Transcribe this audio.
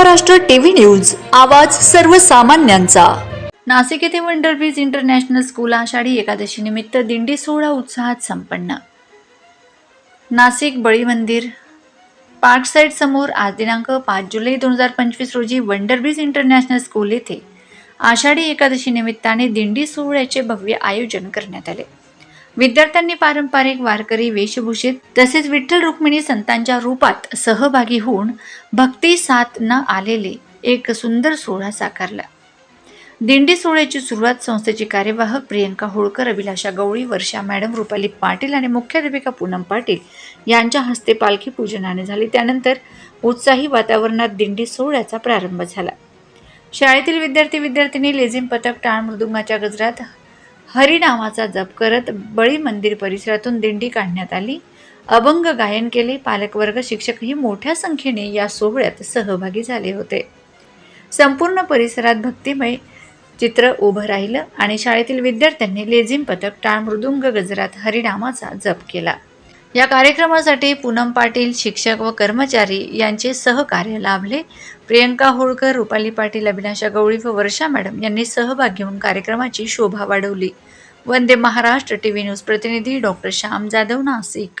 Maharashtra TV news आवाज सर्वसामान्यांचा. नाशिक येथे wonder bridge international school Ashadhi Ekadashi निमित्त दिंडी सोहळा उत्साहात संपन्न. नाशिक बळी मंदिर पार्क साईड समोर आज दिनांक पाच जुलै दोन हजार पंचवीस रोजी वंडर ब्रिज इंटरनॅशनल स्कूल येथे आषाढी एकादशी निमित्ताने दिंडी सोहळ्याचे भव्य आयोजन करण्यात आले. विद्यार्थ्यांनी पारंपरिक वारकरी वेशभूषेत तसेच विठ्ठल रुक्मिणी संतांच्या रूपात सहभागी होऊन भक्ती साथ न आलेले एक सुंदर सोहळा साकारला. दिंडी सोहळ्याची सुरुवात संस्थेची कार्यवाहक प्रियंका होळकर अभिलाषा गवळी वर्षा मॅडम रुपाली पाटील आणि मुख्याध्यापिका पूनम पाटील यांच्या हस्ते पालखी पूजनाने झाली. त्यानंतर उत्साही वातावरणात दिंडी सोहळ्याचा प्रारंभ झाला. शाळेतील विद्यार्थी विद्यार्थिनी लेझिम पथक टाळ मृदुंगाच्या गजरात हरिनामाचा जप करत बळी मंदिर परिसरातून दिंडी काढण्यात आली. अभंग गायन केले. पालकवर्ग शिक्षकही मोठ्या संख्येने या सोहळ्यात सहभागी झाले होते. संपूर्ण परिसरात भक्तिमय चित्र उभं राहिलं आणि शाळेतील विद्यार्थ्यांनी लेझिम पथक टाळ मृदुंग गजरात हरिनामाचा जप केला. या कार्यक्रमासाठी पूनम पाटील शिक्षक व कर्मचारी यांचे सहकार्य लाभले. प्रियंका होळकर रुपाली पाटील अभिनाशा गवळी व वर्षा मॅडम यांनी सहभाग घेऊन कार्यक्रमाची शोभा वाढवली. Vande Maharashtra T V news प्रतिनिधी doctor Shyam Jadhav Nashik.